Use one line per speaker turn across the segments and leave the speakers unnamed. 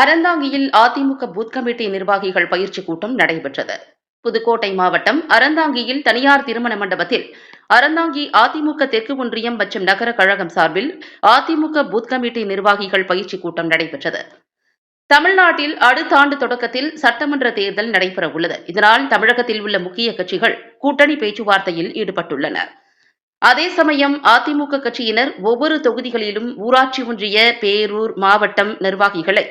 அறந்தாங்கியில் AIADMK booth committee நிர்வாகிகள் பயிற்சி கூட்டம் நடைபெற்றது. புதுக்கோட்டை மாவட்டம் அறந்தாங்கியில் தனியார் திருமண மண்டபத்தில் அறந்தாங்கி அதிமுக தெற்கு ஒன்றியம் மற்றும் நகர கழகம் சார்பில் அதிமுக பூத் கமிட்டி நிர்வாகிகள் பயிற்சி கூட்டம் நடைபெற்றது. தமிழ்நாட்டில் அடுத்த ஆண்டு தொடக்கத்தில் சட்டமன்ற தேர்தல் நடைபெற உள்ளது. இதனால் தமிழகத்தில் உள்ள முக்கிய கட்சிகள் கூட்டணி பேச்சுவார்த்தையில் ஈடுபட்டுள்ளனர். அதே சமயம் அதிமுக கட்சியினர் ஒவ்வொரு தொகுதிகளிலும் ஊராட்சி ஒன்றிய பேரூர் மாவட்டம் நிர்வாகிகளை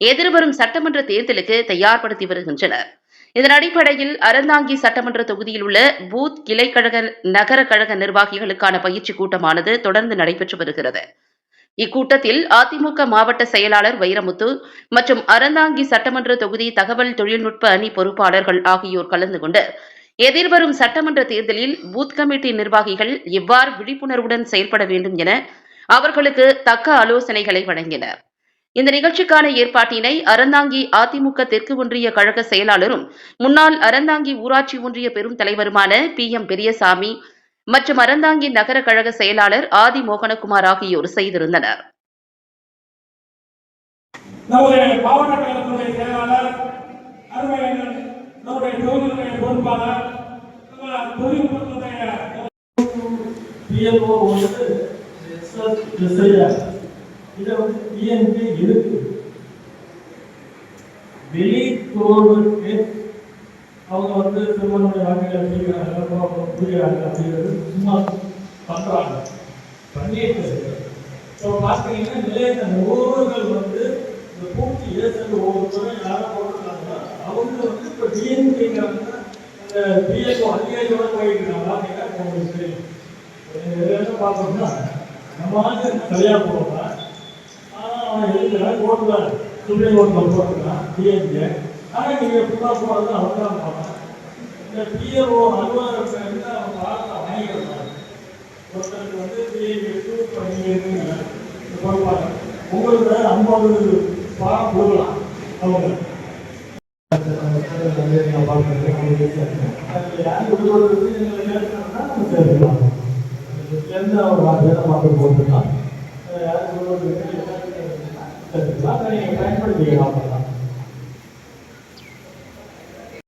எதிர்வரும் சட்டமன்ற தேர்தலுக்கு தயார்படுத்தி வருகின்றனர். இதன் அடிப்படையில் அறந்தாங்கி சட்டமன்ற தொகுதியில் உள்ள பூத் கிளைக்கழக நகர கழக நிர்வாகிகளுக்கான பயிற்சி கூட்டமானது தொடர்ந்து நடைபெற்று வருகிறது. இக்கூட்டத்தில் அதிமுக மாவட்ட செயலாளர் வைரமுத்து மற்றும் அறந்தாங்கி சட்டமன்ற தொகுதி தகவல் தொழில்நுட்ப அணி பொறுப்பாளர்கள் ஆகியோர் கலந்து கொண்டு எதிர்வரும் சட்டமன்ற தேர்தலில் பூத் கமிட்டி நிர்வாகிகள் எவ்வாறு விழிப்புணர்வுடன் செயல்பட வேண்டும் என அவர்களுக்கு தக்க ஆலோசனைகளை வழங்கினர். இந்த நிகழ்ச்சிக்கான ஏற்பாட்டினை அறந்தாங்கி அதிமுக தெற்கு ஒன்றிய கழக செயலாளரும் முன்னாள் அறந்தாங்கி ஊராட்சி ஒன்றிய பெரும் தலைவருமான பி. எம். பெரியசாமி மற்றும் அறந்தாங்கி நகர கழக செயலாளர் ஆதி மோகனகுமார் ஆகியோர் செய்திருந்தனர்.
பொறுப்பாளர்
இதை வந்து பிஎன்பி இருக்கு. வெளி அவங்க வந்து திருமணம் வாக்குகள் செய்கிறாங்க புரிகிறாங்க அப்படிங்கிறது சும்மா பண்றாங்க. பண்ணிட்டு இப்போ பார்த்தீங்கன்னா நிலையத்த ஒவ்வொருவர்கள் வந்து இந்த பூச்சி ஏசல் ஒவ்வொருத்தரும் யாரை போட்டுருக்காங்கன்னா அவங்க வந்து இப்போ டிஎன்பிங்கிறாங்க இந்த பிஎஸ்ஓ அதிகாரியோட போயிருக்காங்க அப்படின்னா உங்களுக்கு தெரியும் பார்த்தோம்னா நம்ம வந்து சரியாக போடுறான் அவனை எழுதுறான் ஓட்டுறான் சுப்ரீம் கோர்ட்டில் போட்டுருக்கான் டிஎன்கே ஆனால் நீங்கள் ஃபுல்லாக போகிறது அவன் தான் போனேன் இந்த பிஎல்ஓ அலுவலர் பேருந்து அவன் பாடத்தை வாங்கிக்கிறான் ஒருத்தருக்கு வந்து பிஎன்ஜி டூ பண்ணிங்க பொறுப்பாங்க உங்களுக்கு ஐம்பது பாடம் கொடுக்கலாம். அவங்க. எந்த ஒரு வேலை யாரும் போட்டுக்கலாம் யாருக்கு நீங்கள் பயன்படுத்திக்கலாம்